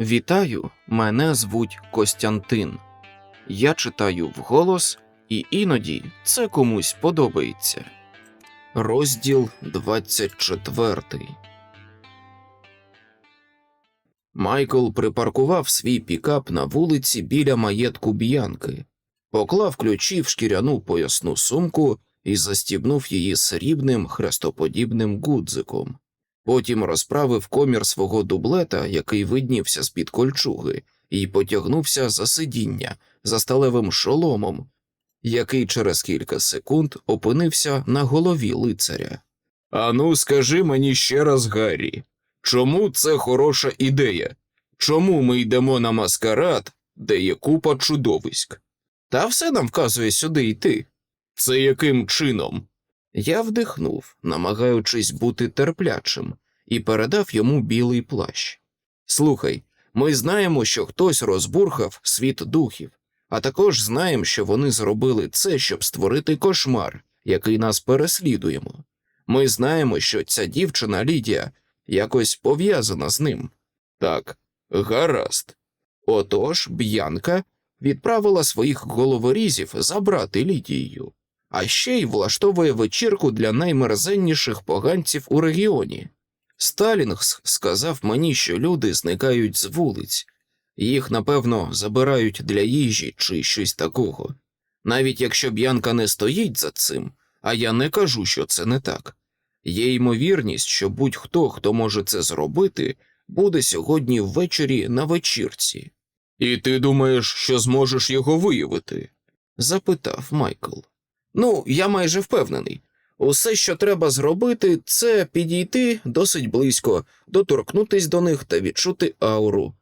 Вітаю, мене звуть Костянтин. Я читаю вголос, і іноді це комусь подобається. Розділ 24 Майкл припаркував свій пікап на вулиці біля маєтку Б'янки, поклав ключі в шкіряну поясну сумку і застібнув її срібним хрестоподібним гудзиком. Потім розправив комір свого дублета, який виднівся з-під кольчуги, і потягнувся за сидіння за сталевим шоломом, який через кілька секунд опинився на голові лицаря. Ану, скажи мені ще раз, Гаррі, чому це хороша ідея? Чому ми йдемо на маскарад, де є купа чудовиськ? Та все нам вказує сюди йти. Це яким чином? Я вдихнув, намагаючись бути терплячим, і передав йому білий плащ. Слухай, ми знаємо, що хтось розбурхав світ духів, а також знаємо, що вони зробили це, щоб створити кошмар, який нас переслідуємо. Ми знаємо, що ця дівчина Лідія якось пов'язана з ним. Так, гаразд. Отож, Б'янка відправила своїх головорізів забрати Лідією а ще й влаштовує вечірку для наймерзенніших поганців у регіоні. Сталінгс сказав мені, що люди зникають з вулиць, їх, напевно, забирають для їжі чи щось такого. Навіть якщо б'янка не стоїть за цим, а я не кажу, що це не так. Є ймовірність, що будь-хто, хто може це зробити, буде сьогодні ввечері на вечірці. І ти думаєш, що зможеш його виявити? запитав Майкл. Ну, я майже впевнений. Усе, що треба зробити, це підійти досить близько, доторкнутись до них та відчути ауру.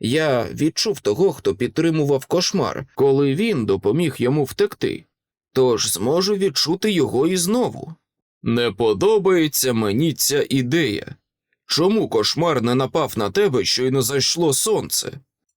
Я відчув того, хто підтримував кошмар, коли він допоміг йому втекти, тож зможу відчути його і знову. Не подобається мені ця ідея. Чому кошмар не напав на тебе, щойно зайшло сонце?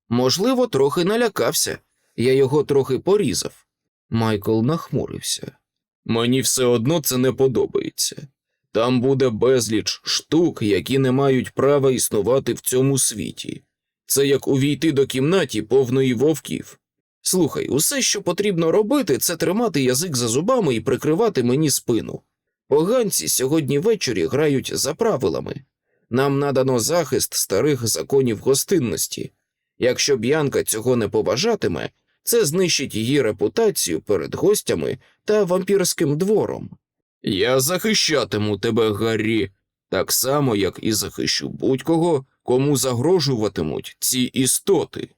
Можливо, трохи налякався, я його трохи порізав. Майкл нахмурився. Мені все одно це не подобається. Там буде безліч штук, які не мають права існувати в цьому світі. Це як увійти до кімнаті повної вовків. Слухай, усе, що потрібно робити, це тримати язик за зубами і прикривати мені спину. Поганці сьогодні ввечері грають за правилами. Нам надано захист старих законів гостинності. Якщо Б'янка цього не поважатиме, це знищить її репутацію перед гостями та вампірським двором. Я захищатиму тебе, Гаррі, так само, як і захищу будь-кого, кому загрожуватимуть ці істоти.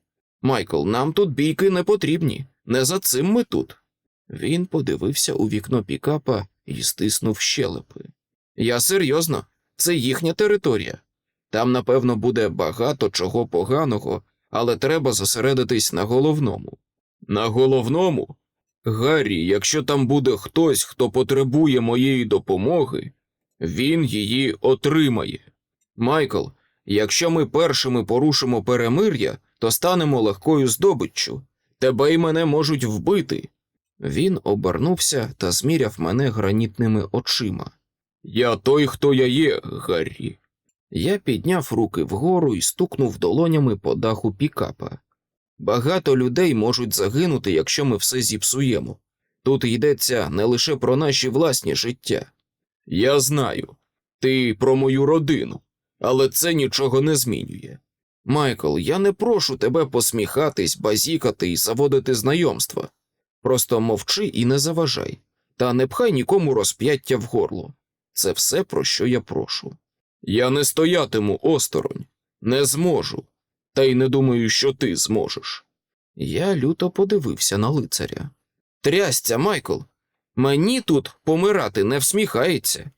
Майкл, нам тут бійки не потрібні, не за цим ми тут. Він подивився у вікно пікапа і стиснув щелепи. Я серйозно, це їхня територія. Там, напевно, буде багато чого поганого, але треба зосередитись на головному. На головному? Гаррі, якщо там буде хтось, хто потребує моєї допомоги, він її отримає. Майкл, якщо ми першими порушимо перемир'я, то станемо легкою здобиччю. Тебе й мене можуть вбити. Він обернувся та зміряв мене гранітними очима. Я той, хто я є, Гаррі. Я підняв руки вгору і стукнув долонями по даху пікапа. Багато людей можуть загинути, якщо ми все зіпсуємо. Тут йдеться не лише про наші власні життя. Я знаю, ти про мою родину, але це нічого не змінює. Майкл, я не прошу тебе посміхатись, базікати і заводити знайомства. Просто мовчи і не заважай, та не пхай нікому розп'яття в горло. Це все, про що я прошу. Я не стоятиму осторонь, не зможу та й не думаю, що ти зможеш. Я люто подивився на лицаря. Трясця, Майкл, мені тут помирати не всміхається.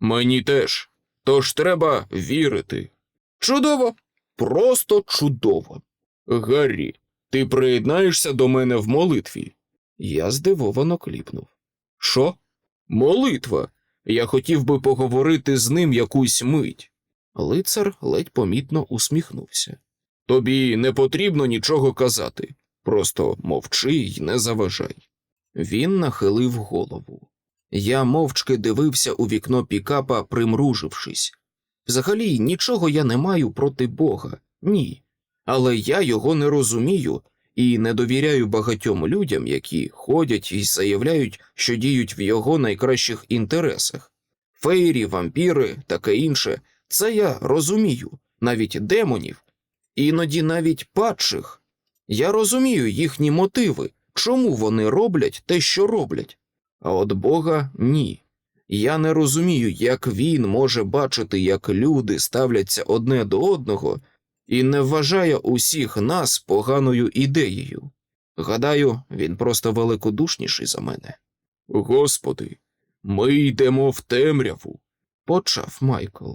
Мені теж. Тож треба вірити. Чудово, просто чудово. Гаррі, ти приєднаєшся до мене в молитві. Я здивовано кліпнув. Що? Молитва. Я хотів би поговорити з ним якусь мить. Лицар ледь помітно усміхнувся. Тобі не потрібно нічого казати, просто мовчи й не заважай. Він нахилив голову. Я мовчки дивився у вікно пікапа, примружившись. Взагалі, нічого я не маю проти Бога, ні. але я його не розумію і не довіряю багатьом людям, які ходять і заявляють, що діють в його найкращих інтересах. Фейрі, вампіри, таке інше, це я розумію, навіть демонів, іноді навіть падших. Я розумію їхні мотиви, чому вони роблять те, що роблять. А от Бога ні. Я не розумію, як він може бачити, як люди ставляться одне до одного і не вважає усіх нас поганою ідеєю. Гадаю, він просто великодушніший за мене. Господи, ми йдемо в темряву, почав Майкл.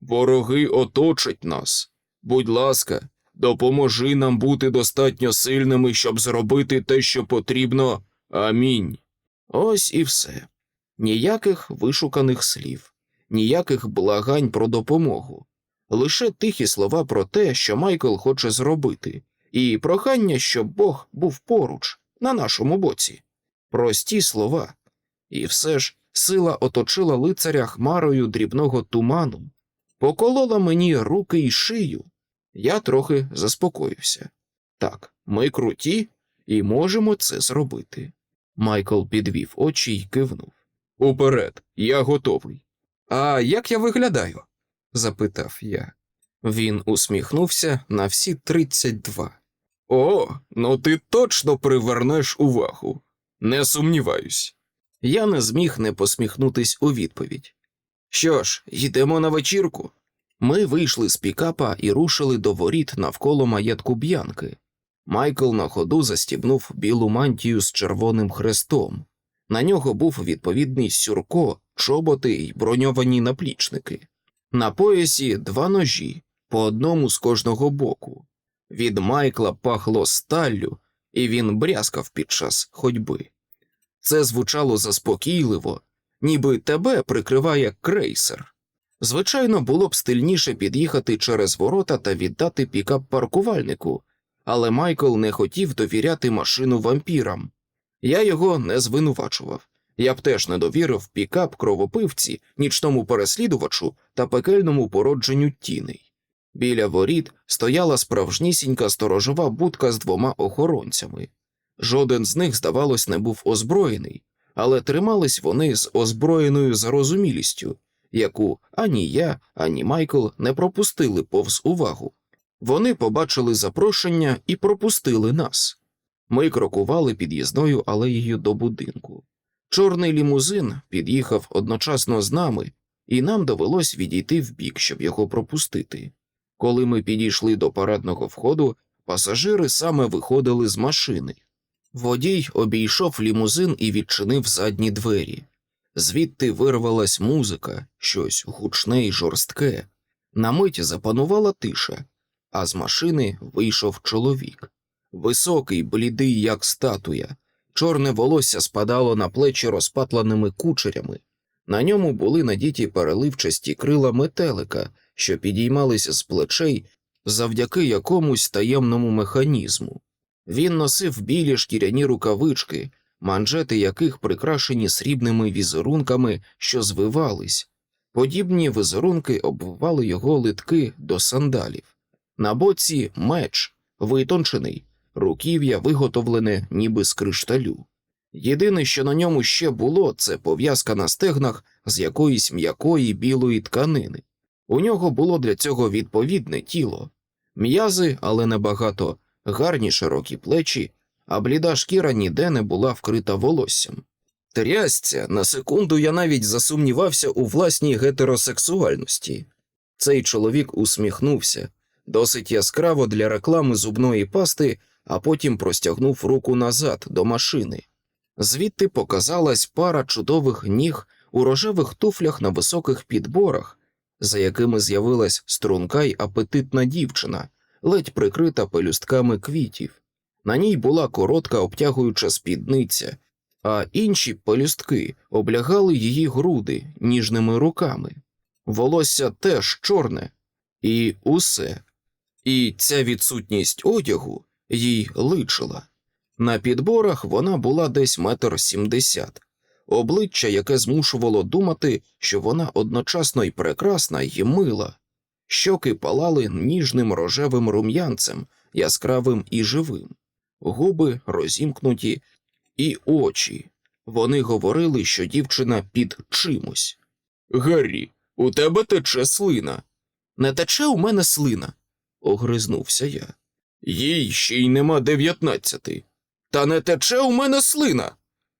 Вороги оточать нас. Будь ласка, допоможи нам бути достатньо сильними, щоб зробити те, що потрібно. Амінь. Ось і все. Ніяких вишуканих слів, ніяких благань про допомогу, лише тихі слова про те, що Майкл хоче зробити, і прохання, щоб Бог був поруч, на нашому боці. Прості слова. І все ж сила оточила лицаря хмарою дрібного туману, поколола мені руки і шию. Я трохи заспокоївся. Так, ми круті і можемо це зробити. Майкл підвів очі й кивнув. Уперед, я готовий. А як я виглядаю? запитав я. Він усміхнувся на всі тридцять два. О, ну ти точно привернеш увагу. Не сумніваюсь. Я не зміг не посміхнутись у відповідь. Що ж, йдемо на вечірку. Ми вийшли з пікапа і рушили до воріт навколо маєтку б'янки. Майкл на ходу застібнув білу мантію з червоним хрестом. На нього був відповідний сюрко, чоботи й броньовані наплічники. На поясі два ножі, по одному з кожного боку. Від Майкла пахло сталлю, і він брязкав під час ходьби. Це звучало заспокійливо, ніби тебе прикриває крейсер. Звичайно, було б стильніше під'їхати через ворота та віддати пікап паркувальнику, але Майкл не хотів довіряти машину вампірам. Я його не звинувачував. Я б теж не довірив пікап кровопивці, нічному переслідувачу та пекельному породженню тіней. Біля воріт стояла справжнісінька сторожова будка з двома охоронцями. Жоден з них, здавалось, не був озброєний, але тримались вони з озброєною зарозумілістю, яку ані я, ані Майкл не пропустили повз увагу. Вони побачили запрошення і пропустили нас. Ми крокували під'їзною алеєю до будинку. Чорний лімузин під'їхав одночасно з нами, і нам довелось відійти вбік, щоб його пропустити. Коли ми підійшли до парадного входу, пасажири саме виходили з машини. Водій обійшов лімузин і відчинив задні двері. Звідти вирвалась музика, щось гучне й жорстке. На мить запанувала тиша, а з машини вийшов чоловік. Високий, блідий, як статуя, чорне волосся спадало на плечі розпатланими кучерями. На ньому були надіті переливчасті крила метелика, що підіймалися з плечей завдяки якомусь таємному механізму. Він носив білі шкіряні рукавички, манжети яких прикрашені срібними візерунками, що звивались. Подібні візерунки обвивали його литки до сандалів. На боці меч, витончений, руків'я виготовлене ніби з кришталю. Єдине, що на ньому ще було, це пов'язка на стегнах з якоїсь м'якої білої тканини. У нього було для цього відповідне тіло, м'язи, але небагато, гарні широкі плечі, а бліда шкіра ніде не була вкрита волоссям. Трясця, на секунду я навіть засумнівався у власній гетеросексуальності. Цей чоловік усміхнувся досить яскраво для реклами зубної пасти, а потім простягнув руку назад до машини. Звідти показалась пара чудових ніг у рожевих туфлях на високих підборах, за якими з'явилась струнка й апетитна дівчина, ледь прикрита пелюстками квітів. На ній була коротка обтягуюча спідниця, а інші пелюстки облягали її груди ніжними руками. Волосся теж чорне, і усе. І ця відсутність одягу їй личила. На підборах вона була десь метр сімдесят, обличчя, яке змушувало думати, що вона одночасно й прекрасна й мила. Щоки палали ніжним рожевим рум'янцем, яскравим і живим, губи розімкнуті, і очі. Вони говорили, що дівчина під чимось. Гаррі, у тебе тече слина. Не тече у мене слина, огризнувся я. Їй ще й нема дев'ятнадцяти. Та не тече у мене слина.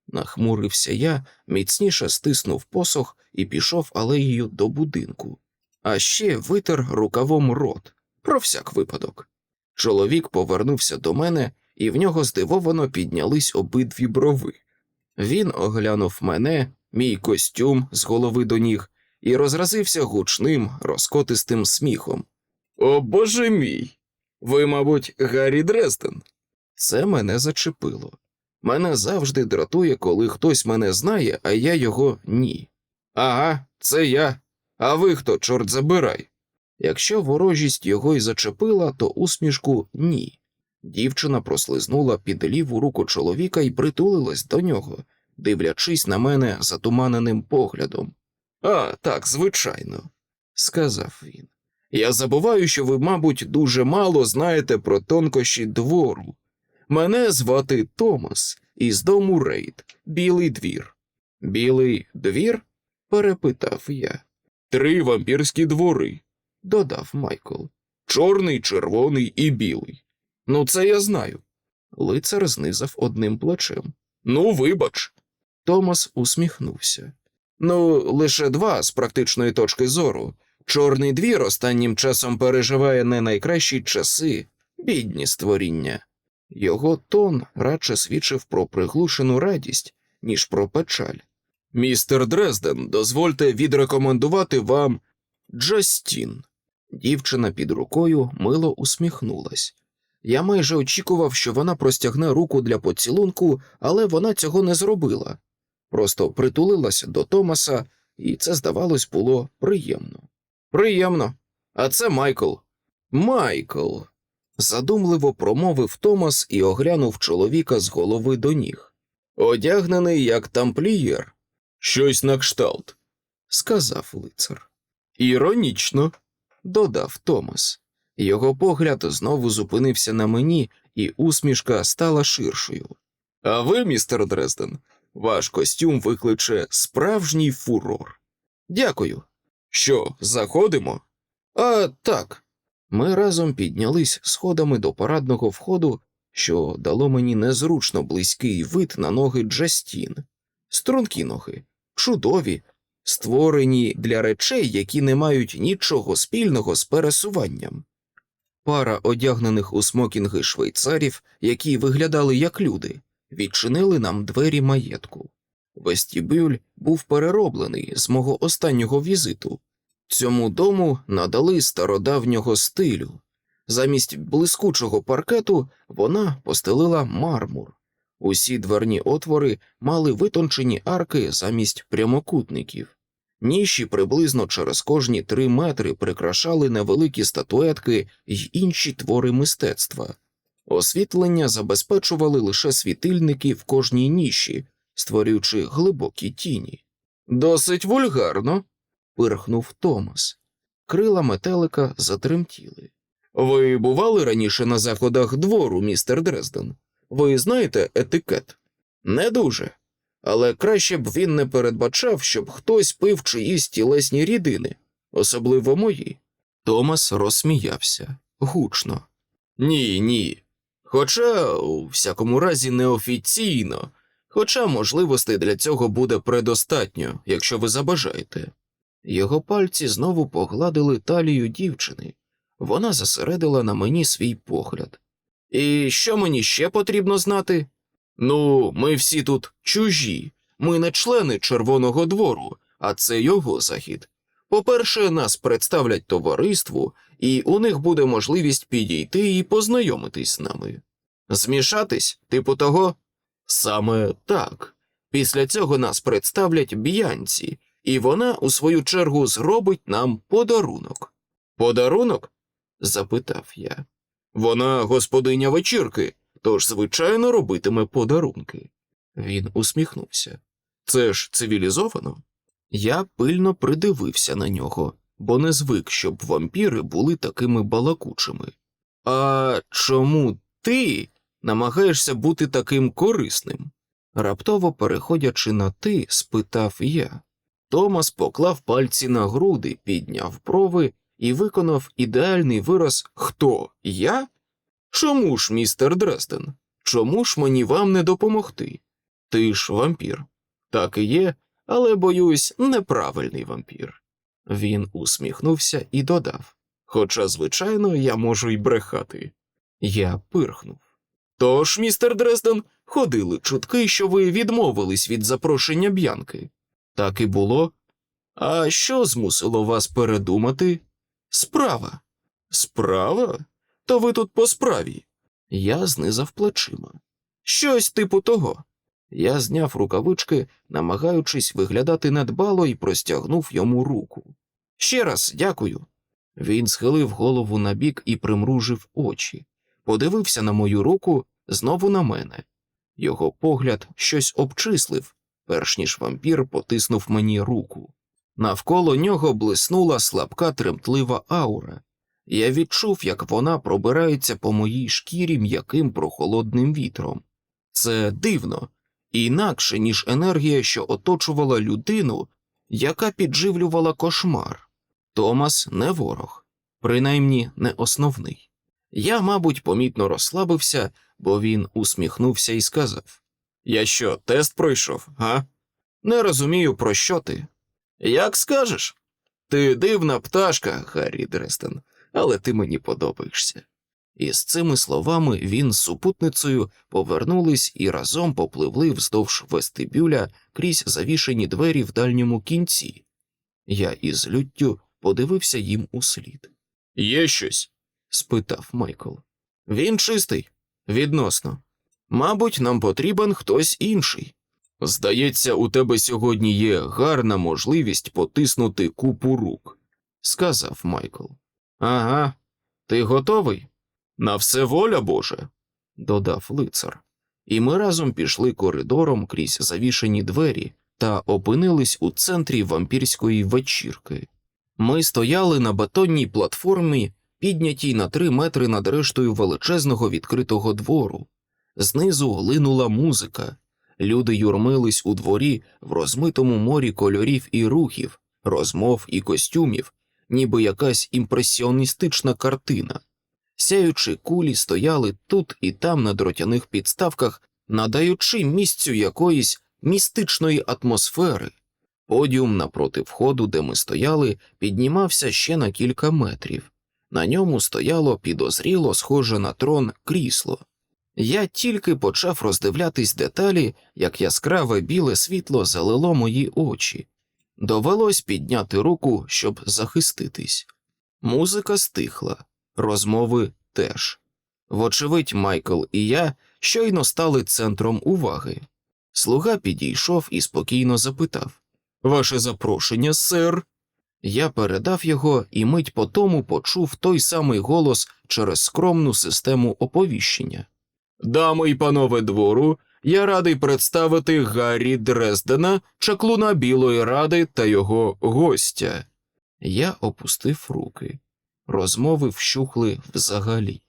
Нахмурився я, міцніше стиснув посох і пішов алеєю до будинку, а ще витер рукавом рот, про всяк випадок. Чоловік повернувся до мене, і в нього здивовано піднялись обидві брови. Він оглянув мене, мій костюм з голови до ніг, і розразився гучним, розкотистим сміхом. О боже мій! Ви, мабуть, Гаррі Дрезден. Це мене зачепило. Мене завжди дратує, коли хтось мене знає, а я його ні. Ага, це я. А ви хто, чорт забирай? Якщо ворожість його й зачепила, то усмішку ні. Дівчина прослизнула під ліву руку чоловіка і притулилась до нього, дивлячись на мене затуманеним поглядом. А, так, звичайно, сказав він. Я забуваю, що ви, мабуть, дуже мало знаєте про тонкощі двору. Мене звати Томас із дому Рейд, Білий двір. Білий двір? перепитав я. Три вампірські двори, додав Майкл. Чорний, червоний і білий. Ну, це я знаю. Лицар знизав одним плечем. Ну, вибач. Томас усміхнувся. Ну, лише два з практичної точки зору. Чорний двір останнім часом переживає не найкращі часи, бідні створіння. Його тон радше свідчив про приглушену радість, ніж про печаль. Містер Дрезден, дозвольте відрекомендувати вам Джастін. Дівчина під рукою мило усміхнулась. Я майже очікував, що вона простягне руку для поцілунку, але вона цього не зробила. Просто притулилася до Томаса, і це, здавалось, було приємно. Приємно. А це Майкл. Майкл. задумливо промовив Томас і оглянув чоловіка з голови до ніг. Одягнений як тамплієр. Щось на кшталт, сказав лицар. Іронічно, додав Томас. Його погляд знову зупинився на мені, і усмішка стала ширшою. А ви, містер Дрезден, ваш костюм викличе справжній фурор. Дякую. Що, заходимо? А так. Ми разом піднялись сходами до парадного входу, що дало мені незручно близький вид на ноги Джастін. Стрункі ноги, чудові, створені для речей, які не мають нічого спільного з пересуванням. Пара одягнених у смокінги швейцарів, які виглядали як люди, відчинили нам двері маєтку. Вестібюль був перероблений з мого останнього візиту. Цьому дому надали стародавнього стилю. Замість блискучого паркету вона постелила мармур. Усі дверні отвори мали витончені арки замість прямокутників. Ніші приблизно через кожні три метри прикрашали невеликі статуетки й інші твори мистецтва. Освітлення забезпечували лише світильники в кожній ніші, створюючи глибокі тіні. Досить вульгарно, пирхнув Томас. Крила метелика затремтіли. Ви бували раніше на заходах двору, містер Дрезден? Ви знаєте етикет? Не дуже. Але краще б він не передбачав, щоб хтось пив чиїсь тілесні рідини, особливо мої. Томас розсміявся гучно. Ні, ні. Хоча, у всякому разі, неофіційно, хоча можливостей для цього буде предостатньо, якщо ви забажаєте. Його пальці знову погладили талію дівчини. Вона зосередила на мені свій погляд. І що мені ще потрібно знати? Ну, ми всі тут чужі, ми не члени Червоного двору, а це його захід. По-перше, нас представлять товариству, і у них буде можливість підійти і познайомитись з нами. Змішатись, типу того? Саме так. Після цього нас представлять б'янці, і вона, у свою чергу, зробить нам подарунок. Подарунок? запитав я. Вона господиня вечірки, тож, звичайно, робитиме подарунки. Він усміхнувся. Це ж цивілізовано. Я пильно придивився на нього. бо не звик, щоб вампіри були такими балакучими. А чому ти намагаєшся бути таким корисним? Раптово переходячи на ти, спитав я. Томас поклав пальці на груди, підняв брови і виконав ідеальний вираз Хто? Я? Чому ж, містер Дрезден? Чому ж мені вам не допомогти? Ти ж вампір. Так і є, але, боюсь, неправильний вампір. Він усміхнувся і додав. Хоча, звичайно, я можу й брехати. Я пирхнув. Тож, містер Дрезден, ходили чутки, що ви відмовились від запрошення б'янки. Так і було. А що змусило вас передумати? Справа. Справа? То ви тут по справі. Я знизав плечима. Щось типу того. Я зняв рукавички, намагаючись виглядати недбало, і простягнув йому руку. Ще раз дякую. Він схилив голову набік і примружив очі, подивився на мою руку, знову на мене. Його погляд щось обчислив, перш ніж вампір потиснув мені руку. Навколо нього блиснула слабка тремтлива аура. Я відчув, як вона пробирається по моїй шкірі м'яким прохолодним вітром. Це дивно, інакше, ніж енергія, що оточувала людину, яка підживлювала кошмар. Томас не ворог, принаймні не основний. Я, мабуть, помітно розслабився, бо він усміхнувся і сказав: Я що, тест пройшов, га? Не розумію, про що ти. Як скажеш? Ти дивна пташка, Гаррі Дрестен, але ти мені подобаєшся. І з цими словами він з супутницею повернулись і разом попливли вздовж вестибюля крізь завішені двері в дальньому кінці. Я із люттю подивився їм услід. Є щось? спитав Майкл. Він чистий, відносно. Мабуть, нам потрібен хтось інший. Здається, у тебе сьогодні є гарна можливість потиснути купу рук, сказав Майкл. Ага, ти готовий? На все воля Боже, додав лицар. І ми разом пішли коридором крізь завішені двері та опинились у центрі вампірської вечірки. Ми стояли на бетонній платформі, піднятій на три метри над рештою величезного відкритого двору. Знизу глинула музика. Люди юрмились у дворі в розмитому морі кольорів і рухів, розмов і костюмів, ніби якась імпресіоністична картина. Сяючі кулі стояли тут і там на дротяних підставках, надаючи місцю якоїсь містичної атмосфери. Подіум напроти входу, де ми стояли, піднімався ще на кілька метрів. На ньому стояло підозріло схоже на трон крісло. Я тільки почав роздивлятись деталі, як яскраве біле світло залило мої очі. Довелось підняти руку, щоб захиститись. Музика стихла, розмови теж. Вочевидь, Майкл і я щойно стали центром уваги. Слуга підійшов і спокійно запитав Ваше запрошення, сер. Я передав його і мить по тому почув той самий голос через скромну систему оповіщення. Дами й панове двору, я радий представити Гаррі Дрездена, чаклуна Білої Ради та його гостя. Я опустив руки. Розмови вщухли взагалі.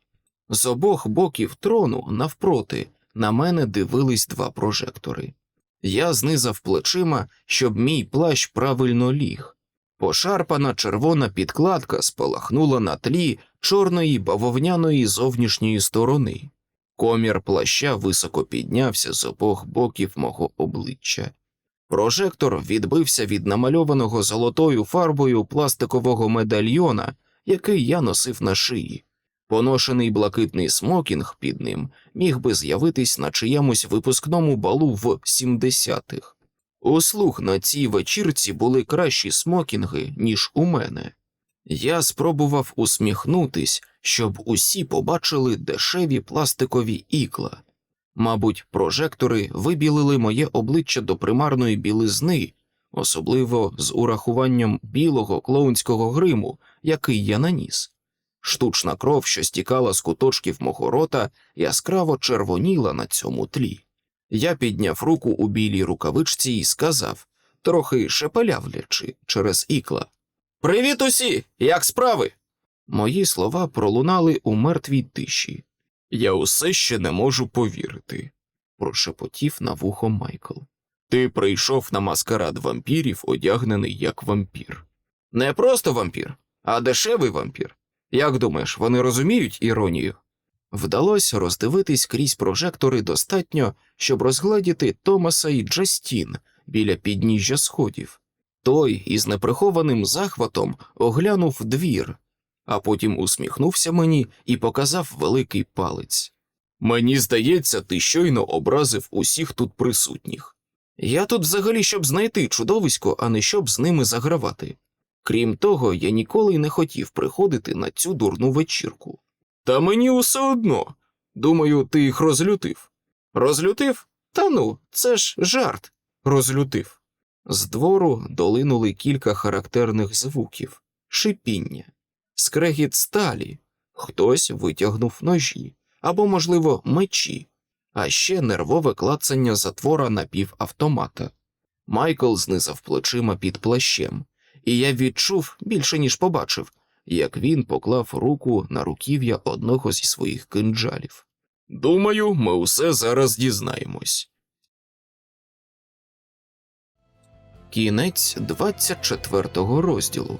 З обох боків трону, навпроти, на мене дивились два прожектори. Я знизав плечима, щоб мій плащ правильно ліг. Пошарпана червона підкладка спалахнула на тлі чорної бавовняної зовнішньої сторони. Комір плаща високо піднявся з обох боків мого обличчя. Прожектор відбився від намальованого золотою фарбою пластикового медальйона, який я носив на шиї. Поношений блакитний смокінг під ним міг би з'явитись на чиємусь випускному балу в 70-х. У слух на цій вечірці були кращі смокінги, ніж у мене. Я спробував усміхнутись, щоб усі побачили дешеві пластикові ікла. Мабуть, прожектори вибілили моє обличчя до примарної білизни, особливо з урахуванням білого клоунського гриму, який я наніс. Штучна кров, що стікала з куточків мого рота, яскраво червоніла на цьому тлі. Я підняв руку у білій рукавичці і сказав, трохи шепелявлячи через ікла. Привіт усі! Як справи? Мої слова пролунали у мертвій тиші. Я усе ще не можу повірити, прошепотів на вухо Майкл. Ти прийшов на маскарад вампірів, одягнений як вампір. Не просто вампір, а дешевий вампір. Як думаєш, вони розуміють іронію? Вдалося роздивитись крізь прожектори достатньо, щоб розгледіти Томаса і Джастін біля підніжжя сходів. Той із неприхованим захватом оглянув двір, а потім усміхнувся мені і показав великий палець. Мені здається, ти щойно образив усіх тут присутніх. Я тут взагалі щоб знайти чудовисько, а не щоб з ними загравати. Крім того, я ніколи й не хотів приходити на цю дурну вечірку. Та мені усе одно. Думаю, ти їх розлютив. Розлютив? Та ну, це ж жарт. Розлютив. З двору долинули кілька характерних звуків шипіння, скрегіт сталі, хтось витягнув ножі або, можливо, мечі, а ще нервове клацання затвора напівавтомата. Майкл знизав плечима під плащем, і я відчув більше, ніж побачив, як він поклав руку на руків'я одного зі своїх кинджалів. Думаю, ми усе зараз дізнаємось. Кінець 24 розділу.